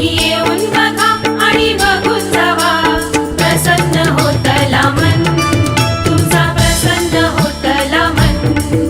तुम्ही येऊन आणि प्रसन्न होतला मन. तुमचा प्रसन्न होतला मन.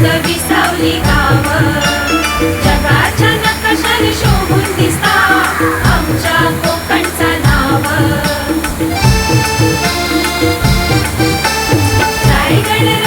विसावली गाव जगाच्या नकाशाने शोभून दिसता आमच्या कोकणचा नाव रायगड